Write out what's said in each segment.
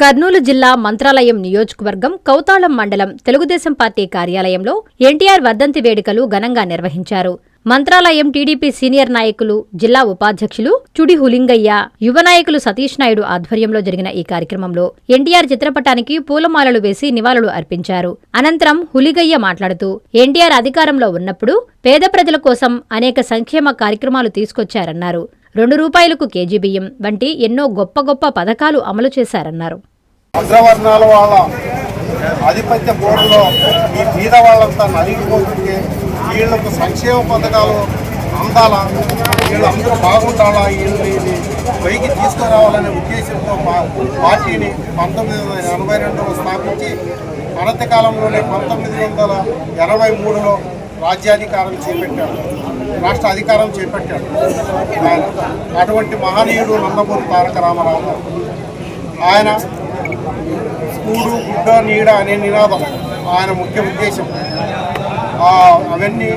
కర్నూలు జిల్లా మంత్రాలయం నియోజకవర్గం కౌతాళం మండలం తెలుగుదేశం పార్టీ కార్యాలయంలో ఎన్టీఆర్ వర్ధంతి వేడుకలు ఘనంగా నిర్వహించారు. మంత్రాలయం టీడీపీ సీనియర్ నాయకులు జిల్లా ఉపాధ్యక్షులు చుడి హులింగయ్య యువ నాయకులు సతీష్ నాయుడు ఆధ్వర్యంలో జరిగిన ఈ కార్యక్రమంలో ఎన్టీఆర్ చిత్రపటానికి పూలమాలలు వేసి నివాళులు అర్పించారు. అనంతరం హులిగయ్య మాట్లాడుతూ ఎన్టీఆర్ అధికారంలో ఉన్నప్పుడు పేద ప్రజల కోసం అనేక సంక్షేమ కార్యక్రమాలు తీసుకొచ్చారన్నారు. రెండు రూపాయలకు కేజీ బియ్యం వంటి ఎన్నో గొప్ప గొప్ప పథకాలు అమలు చేశారన్నారు. అగ్రవర్ణాల వాళ్ళ ఆధిపత్య బోర్డులో ఈ బీద వాళ్ళంతా నలిగిపోతుంటే వీళ్ళకు సంక్షేమ పథకాలు అందాలా? వీళ్ళందరూ బాగుండాలా? వీళ్ళని ఇది పైకి తీసుకురావాలనే ఉద్దేశంతో మా పార్టీని పంతొమ్మిది వందల ఎనభై రెండులో స్థాపించి అనతి కాలంలోనే పంతొమ్మిది వందల ఎనభై మూడులో రాజ్యాధికారం చేపట్టారు. రాష్ట్ర అధికారం చేపట్టాడు. ఆయన అటువంటి మహనీయుడు నందమూరి తారక రామారావు. ఆయన కూడు గుడ్డ నీడ అనే నినాదం ఆయన ముఖ్య ఉద్దేశం. అవన్నీ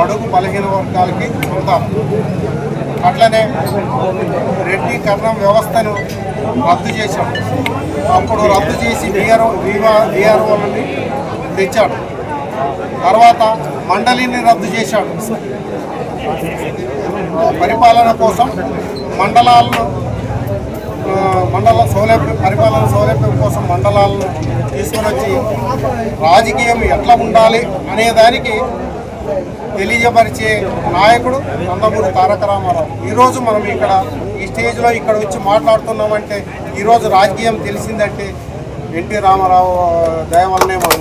అడుగు బలహీన వర్గాలకి సొంతం అట్లనే రెడ్డి కర్ణం వ్యవస్థను రద్దు చేశాం అప్పుడు రద్దు చేసి బీఆర్ఓ బీమా బీఆర్ఓలని తెచ్చాడు. తర్వాత మండలిని రద్దు చేశాడు. పరిపాలన కోసం మండలాలను మండల సౌలభ్యం పరిపాలన సౌలభ్యం కోసం మండలాలను తీసుకొని వచ్చి రాజకీయం ఎట్లా ఉండాలి అనే దానికి నాయకుడు నందమూరి తారక రామారావు. ఈరోజు మనం ఇక్కడ ఈ స్టేజ్లో ఇక్కడ వచ్చి మాట్లాడుతున్నామంటే ఈరోజు రాజకీయం తెలిసిందంటే ఎన్టీ రామారావు దయ వల్లనే మనం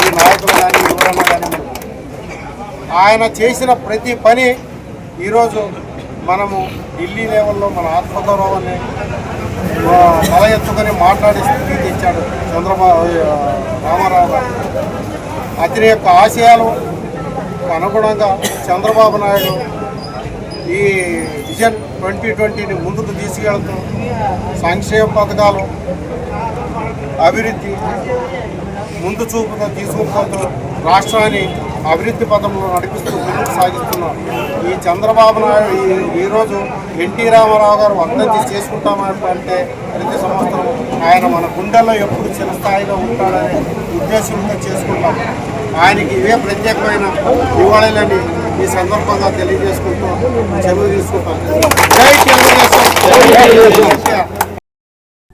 ఈ నాయకులు కానీ ఎవరన్నా కానీ ఆయన చేసిన ప్రతి పని ఈరోజు మనము ఢిల్లీ లెవెల్లో మన ఆత్మగౌరవాన్ని తల ఎత్తుకొని మాట్లాడే స్థితికి తెచ్చాడు చంద్రబాబు రామారావు గారు. అతని యొక్క ఆశయాలు అనుగుణంగా చంద్రబాబు నాయుడు ఈ విజన్ ట్వంటీ ట్వంటీని ముందుకు తీసుకెళ్తూ సంక్షేమ పథకాలు అభివృద్ధి ముందు చూపుగా తీసుకుపోతూ రాష్ట్రాన్ని అభివృద్ధి పథంలో నడిపిస్తూ ముందుకు సాగిస్తున్నారు ఈ చంద్రబాబు నాయుడు ఈ- ఈరోజు ఎన్టీ రామారావు గారు వర్ధంతి చేసుకుంటామంటే ప్రతి సంవత్సరం ఆయన మన గుండెల్లో ఎప్పుడు చిరస్థాయిగా ఉంటాడనే ఉద్దేశంతో చేసుకుంటాం. ఆయనకి ఇవే ప్రత్యేకమైన ఇవ్వాలని ఈ సందర్భంగా తెలియజేసుకుంటూ చెరువు తీసుకుంటాం. జై తెలుగుదేశం.